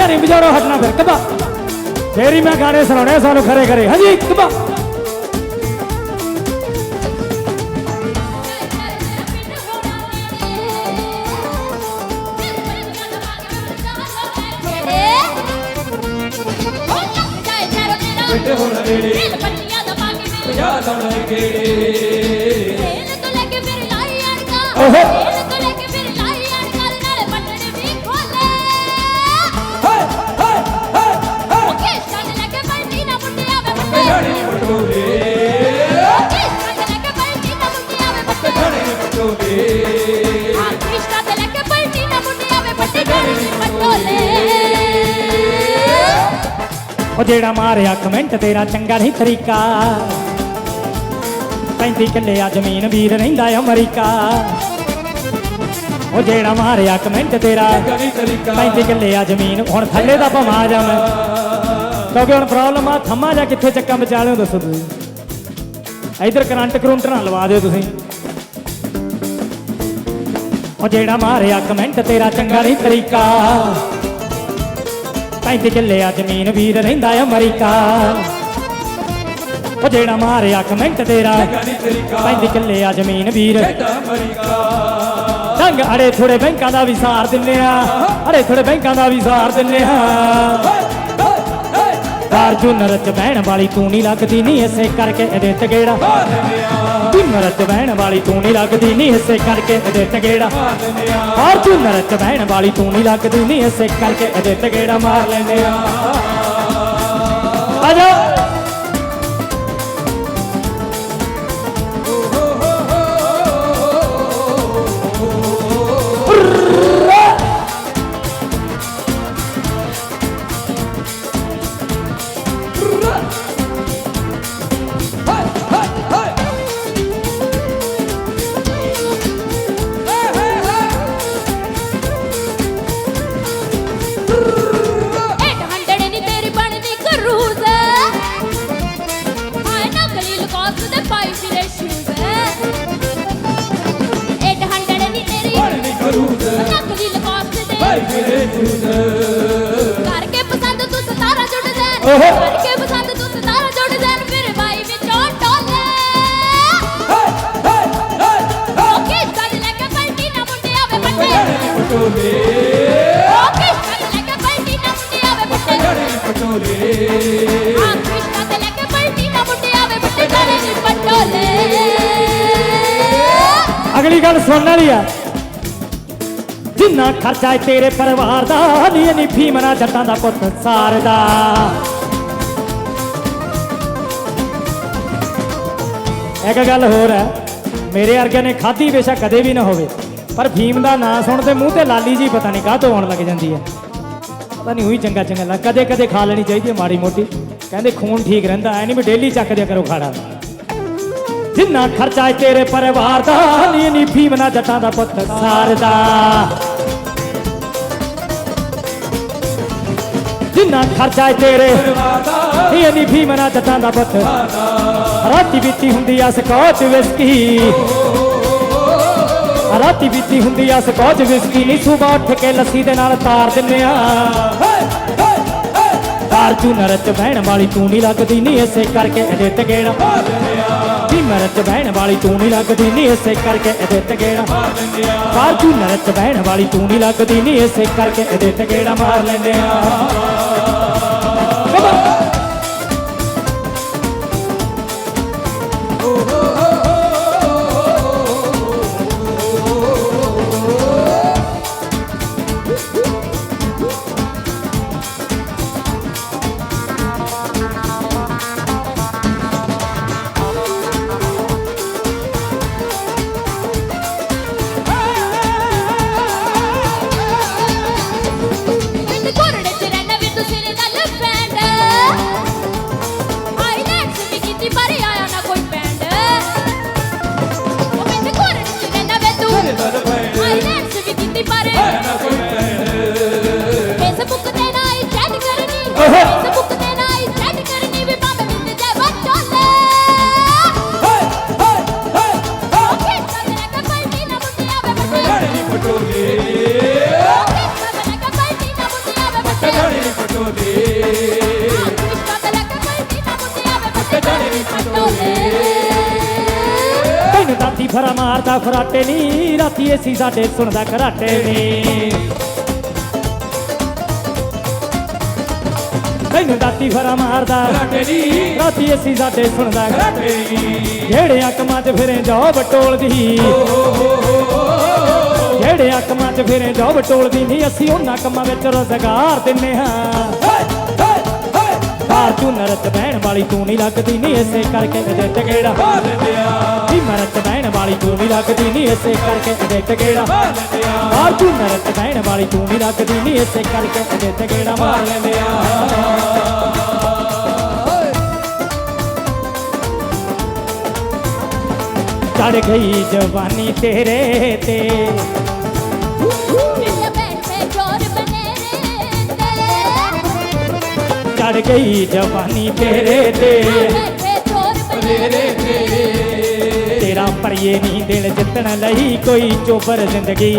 ਤਾੜੀਆਂ ਨਹੀਂ ਵਜਾਉਣੋਂ ਹਟਣਾ ਫਿਰ ਕਬਾ। ਫੇਰੀ ਮੈਂ ਗਾਣੇ ਸੁਣਾਉਣੇ ਸਾਨੂੰ ਖਰੇ ਖਰੇ। ਹਾਂਜੀ ਕਬਾ। ਪਿੰਡ ਹੁਣ ਨੇੜੇ ਦਿਲ ਪੱਟੀਆਂ ਦਾ ਪਾ ਕੇ ਯਾਦ ਆਉਣ ਗੇੜੇ। ਤੇਲ ਤੋਂ ਲੈ ਕੇ ਮੇਰੇ ਲਾਈ ਅੜਕਾ ਓਹੋ। ਉਹ ਜਿਹੜਾ ਮਾਰਿਆ ਕਮੈਂਟ ਤੇਰਾ ਚੰਗਾ ਨਹੀਂ ਤਰੀਕਾ। 35 ਕਿੱਲੇ ਆ ਜ਼ਮੀਨ ਵੀਰ ਰਹਿੰਦਾ ਅਮਰੀਕਾ। ਉਹ ਜਿਹੜਾ ਮਾਰਿਆ ਕਮੈਂਟ ਤੇਰਾ 35 ਕਿੱਲੇ ਆ ਜ਼ਮੀਨ ਹੁਣ ਥੱਲੇ ਦਾ ਭਮਾ ਜਾ ਮੈਂ ਕਿਉਂਕਿ ਹੁਣ ਪ੍ਰੋਬਲਮ ਆ ਥੰਮਾ ਜਾ ਕਿੱਥੇ ਚੱਕਾ ਬਚਾ ਲਿਓ ਦੱਸੋ ਤੁਸੀਂ। ਇਧਰ ਕਰੰਟ ਕਰੰਟ ਨਾ ਲਵਾ ਦਿਓ ਤੁਸੀਂ। ਉਹ ਜਿਹੜਾ ਮਾਰਿਆ ਕਮੈਂਟ ਤੇਰਾ ਚੰਗਾ ਨਹੀਂ ਤਰੀਕਾ। 35 ਕਿੱਲੇ ਜ਼ਮੀਨ ਵੀਰ ਰਹਿੰਦਾ ਅਮਰੀਕਾ। ਉਹ ਜਿਹੜਾ ਮਾਰਿਆ ਕਮੈਂਟ ਤੇਰਾ ਗਾਣੀ ਤਰੀਕਾ 35 ਕਿੱਲੇ ਆ ਜ਼ਮੀਨ ਵੀਰ। ਕਹਿੰਦਾ ਢੰਗ ਅੜੇ ਥੋੜੇ ਬੈਂਕਾਂ ਦਾ ਵੀ ਸਾਰ ਦਿੰਨੇ ਆ। ਅੜੇ ਥੋੜੇ ਬੈਂਕਾਂ ਦਾ ਵੀ ਸਾਰ ਦਿੰਨੇ ਆ। ਹਾਏ ਫਾਰਚੂਨਰ ਬਹਿਣ ਵਾਲੀ ਤੂੰ ਨਹੀਂ ਲੱਗਦੀ ਨਹੀਂ ਇਸੇ ਕਰਕੇ ਇਹਦੇ ਤਗੇੜਾ। ਮਾਰ ਦਿੰਦੇ ਬਹਿਣ ਵਾਲੀ ਤੂੰ ਨਹੀਂ ਲੱਗਦੀ ਨਹੀਂ ਇਸੇ ਕਰਕੇ ਇਹਦੇ ਤਗੇੜਾ। ਮਾਰ ਦਿੰਦੇ ਬਹਿਣ ਵਾਲੀ ਤੂੰ ਨਹੀਂ ਲੱਗਦੀ ਨਹੀਂ ਇਸੇ ਕਰਕੇ ਇਹਦੇ ਤਗੇੜਾ ਮਾਰ ਲੈਂਦੇ ਆ। ਆ ਓਹੋ। ਕਰਕੇ ਪਸੰਦ ਤੂੰ ਸਤਾਰਾ ਜੁੜ ਜਾ ਫਿਰ ਬਾਈ ਵਿੱਚੋਂ ਟੋਲੇ ਹਾਏ ਹਾਏ ਹਾਏ ਹਾਏ ਓਕੇ ਚੱਲ ਲੈ ਕੇ ਬੈਠੀ ਨਾ ਮੁੰਡਿਆ ਵੇ ਬੱਟੇ ਗਾਣੇ ਪਟੋਲੇ ਓਕੇ ਚੱਲ ਲੈ ਕੇ ਬੈਠੀ ਨਾ ਮੁੰਡਿਆ ਵੇ ਬੱਟੇ ਗਾਣੇ ਪਟੋਲੇ ਆ ਕ੍ਰਿਸ਼ਨਾ ਤੇ ਲੈ ਕੇ ਬੈਠੀ ਨਾ ਮੁੰਡਿਆ ਵੇ ਬੱਟੇ ਗਾਣੇ ਨੀ ਪਟੋਲੇ ਅਗਲੀ ਗੱਲ ਸੁਣਨ ਵਾਲੀ ਆ ਜਿੰਨਾ ਖਰਚਾ ਏ ਤੇਰੇ ਪਰਿਵਾਰ ਦਾ ਨੀ ਨੀ ਭੀਮਨਾ ਜੱਟਾਂ ਦਾ ਪੁੱਤ ਸਾਰਦਾ ਇੱਕ ਗੱਲ ਹੋਰ ਹੈ, ਮੇਰੇ ਵਰਗੇ ਨੇ ਖਾਧੀ ਬੇਸ਼ੱਕ ਕਦੇ ਵੀ ਨਾ ਹੋਵੇ, ਪਰ ਭੀਮ ਦਾ ਨਾਂ ਸੁਣ ਤੇ ਮੂੰਹ ਤੇ ਲਾਲੀ ਜੀ ਪਤਾ ਨਹੀਂ ਕਾਹਤੋਂ ਆਉਣ ਲੱਗ ਜਾਂਦੀ ਹੈ। ਪਤਾ ਨਹੀਂ ਉਹੀ ਚੰਗਾ ਚੰਗਾ ਲੱਗ ਕਦੇ ਕਦੇ ਖਾ ਲੈਣੀ ਚਾਹੀਦੀ ਹੈ ਮਾੜੀ ਮੋਟੀ। ਕਹਿੰਦੇ ਖੂਨ ਠੀਕ ਰਹਿੰਦਾ, ਐ ਨਹੀਂ ਵੀ ਡੇਲੀ ਚੱਕ ਦਿਆ ਕਰੋ ਖਾਣਾ। ਜਿੰਨਾ ਖਰਚਾ ਏ ਤੇਰੇ ਪਰਿਵਾਰ ਦਾ, ਨੀ ਨੀ ਭੀਮਨਾ ਜੱਟਾਂ ਦਾ ਪੁੱਤ ਸਾਰਦਾ। ਜਿੰਨਾ ਖਰਚਾ ਏ ਤੇਰੇ ਵਾਦਾ ਨੀ ਨੀ ਭੀਮਨਾ ਜੱਟਾਂ ਦਾ ਪੁੱਤ ਰਾਤੀ ਬੀਤੀ ਹੁੰਦੀ ਆ ਸਕੌਚ ਵਿਸਕੀ। ਰਾਤੀ ਬੀਤੀ ਹੁੰਦੀ ਆ ਸਕੌਚ ਵਿਸਕੀ। ਨੀ ਸੁਬਾ ਉੱਠ ਕੇ ਲੱਸੀ ਦੇ ਨਾਲ ਤਾਰ ਦਿੰਨੇ ਆ। ਹਾਏ ਹਾਏ ਹਾਏ ਬਹਿਣ ਵਾਲੀ ਤੂੰ ਨਹੀਂ ਲੱਗਦੀ ਨਹੀਂ ਇਸੇ ਕਰਕੇ ਇਹਦੇ ਤਗੇੜਾ ਮਾਰ ਦਿੰਦੇ ਆ। ਭੀਮਰ ਚ ਬਹਿਣ ਵਾਲੀ ਤੂੰ ਨਹੀਂ ਲੱਗਦੀ ਨਹੀਂ ਇਸੇ ਕਰਕੇ ਇਹਦੇ ਗੇੜਾ ਮਾਰ ਦਿੰਦੇ ਆ। ਫਾਰਚੂਨਰ ਚ ਬਹਿਣ ਵਾਲੀ ਤੂੰ ਨਹੀਂ ਲੱਗਦੀ ਨਹੀਂ ਇਸੇ ਕਰਕੇ ਇਹਦੇ ਗੇੜਾ ਮਾਰ ਲੈਂਦੇ ਆ। ਫਰਾ ਮਾਰਦਾ ਫਰਾਟੇ ਨੀ ਰਾਤੀ ਏਸੀ ਸਾਡੇ ਸੁਣਦਾ ਘਰਾਟੇ ਨੀ। ਤੈਨੂੰ ਦਾਤੀ ਫਰਾ ਮਾਰਦਾ ਰਾਟੇ ਨੀ। ਰਾਤੀ ਏਸੀ ਸਾਡੇ ਸੁਣਦਾ ਰਾਟੇ ਨੀ। ਜਿਹੜੇ ਅਕਮਾਂ 'ਚ ਫਿਰੇ ਜਾਓ ਬਟੋਲਦੀ ਜਿਹੜੇ ਅਕਮਾਂ 'ਚ ਫਿਰੇ ਜਾਓ ਬਟੋਲਦੀ ਨਹੀਂ ਅਸੀਂ ਉਹਨਾਂ ਕੰਮਾਂ ਵਿੱਚ ਰੋਜ਼ਗਾਰ ਦਿੰਨੇ ਹਾਂ। ਹੇ ਹੇ ਹੇ ਕਾਰ ਤੂੰ ਨਰਤ ਬਹਿਣ ਵਾਲੀ ਤੂੰ ਨਹੀਂ ਲੱਗਦੀ ਨਹੀਂ ਇਸੇ ਕਰਕੇ ਇਹਦੇ ਤਗੇੜਾ ਮਾਰ ਲਿਆ ਨੀ ਮਰਤ ਬਹਿਣ ਵਾਲੀ ਤੂੰ ਨਹੀਂ ਲੱਗਦੀ ਨਹੀਂ ਇਸੇ ਕਰਕੇ ਇਹਦੇ ਤਗੇੜਾ ਮਾਰ ਲਿਆ ਕਾਰ ਤੂੰ ਨਰਤ ਬਹਿਣ ਵਾਲੀ ਤੂੰ ਨਹੀਂ ਲੱਗਦੀ ਨਹੀਂ ਇਸੇ ਕਰਕੇ ਇਹਦੇ ਤਗੇੜਾ ਮਾਰ ਮਾਰ ਲਿਆ ਚੜ ਗਈ ਜਵਾਨੀ ਤੇਰੇ ਤੇ ਚੜ ਗਈ ਜਵਾਨੀ ਤੇਰੇ ਤੇ ਬੈਣ ਤੇ ਜੋਰ ਬਨੇਰੇ ਤੇਰਾ ਪਰਿਏ ਨਹੀਂ ਦਿਲ ਜਿੱਤਣ ਲਈ ਕੋਈ ਚੋਬਰ ਜ਼ਿੰਦਗੀ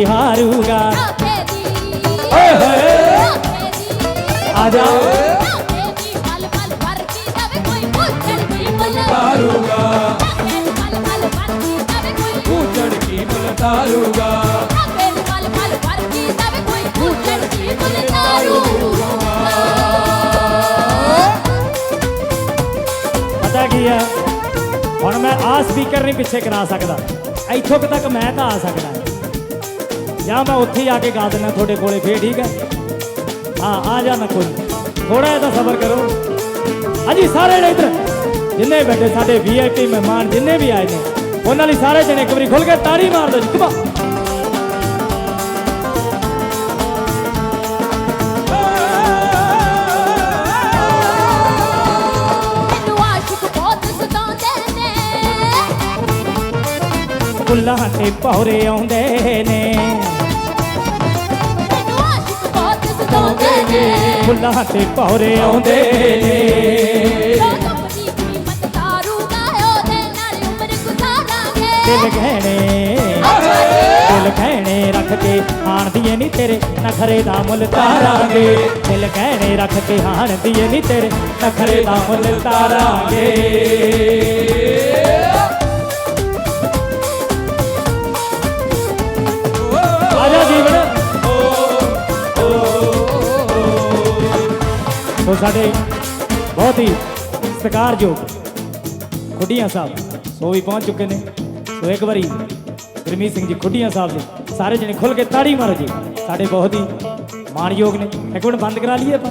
ਆ ਸਪੀਕਰ ਨਹੀਂ ਪਿੱਛੇ ਕਰਾ ਸਕਦਾ। ਇੱਥੋਂ ਤੱਕ ਮੈਂ ਤਾਂ ਆ ਸਕਦਾ ਜਾਂ ਮੈਂ ਉੱਥੇ ਹੀ ਆ ਕੇ ਗਾ ਦਿੰਦਾ ਤੁਹਾਡੇ ਕੋਲੇ, ਫੇਰ ਠੀਕ ਹੈ। ਹਾਂ, ਆ ਜਾ ਮੈਂ ਕੋਈ ਥੋੜਾ ਜਿਹਾ ਤਾਂ ਸਬਰ ਕਰੋ। ਹਾਂਜੀ, ਸਾਰੇ ਨੇ ਇੱਧਰ। ਜਿੰਨੇ ਬੈਠੇ, ਸਾਡੇ ਵੀਆਈਪੀ ਮਹਿਮਾਨ ਜਿੰਨੇ ਵੀ ਆਏ ਨੇ, ਉਹਨਾਂ ਲਈ ਸਾਰੇ ਜਣੇ ਇੱਕ ਵਾਰੀ ਖੁੱਲ ਕੇ ਤਾੜੀ ਮਾਰ ਦਿਓ ਜੀ। ਕਮਾ ਫੁੱਲਾਂ ਤੇ ਭੌਰੇ ਆਉਂਦੇ ਨੇ। ਫੁੱਲਾਂ ਤੇ ਭੌਰੇ ਆਉਂਦੇ ਨੇ। ਜੋ ਕੰਪਨੀ ਕੀਮਤ ਤਾਰੂਗਾ ਉਹਦੇ ਨਾਲ ਦਿਲ ਗਹਿਣੇ ਦਿਲ ਗਹਿਣੇ ਰੱਖ ਕੇ ਹਾਣ ਨਹੀਂ ਤੇਰੇ, ਨਖਰੇ ਦਾ ਮੁੱਲ ਤਾਰਾਂਗੇ। ਦਿਲ ਗਹਿਣੇ ਰੱਖ ਕੇ ਹਾਣ ਦੀਏ ਨਹੀਂ ਤੇਰੇ, ਨਖਰੇ ਦਾ ਮੁੱਲ ਤਾਰਾਂਗੇ। ਸਾਡੇ ਬਹੁਤ ਹੀ ਸਤਿਕਾਰਯੋਗ ਖੁੱਡੀਆਂ ਸਾਹਿਬ, ਸੋ ਵੀ ਪਹੁੰਚ ਚੁੱਕੇ ਨੇ। ਸੋ ਇੱਕ ਵਾਰੀ ਗੁਰਮੀਤ ਸਿੰਘ ਜੀ ਖੁੱਡੀਆਂ ਸਾਹਿਬ ਦੇ ਸਾਰੇ ਜਣੇ ਖੁੱਲ ਕੇ ਤਾੜੀ ਮਾਰੋ ਜੀ। ਸਾਡੇ ਬਹੁਤ ਹੀ ਮਾਣਯੋਗ ਨੇ। ਇੱਕ ਮਿੰਟ ਬੰਦ ਕਰਾ ਲਈਏ ਆਪਾਂ।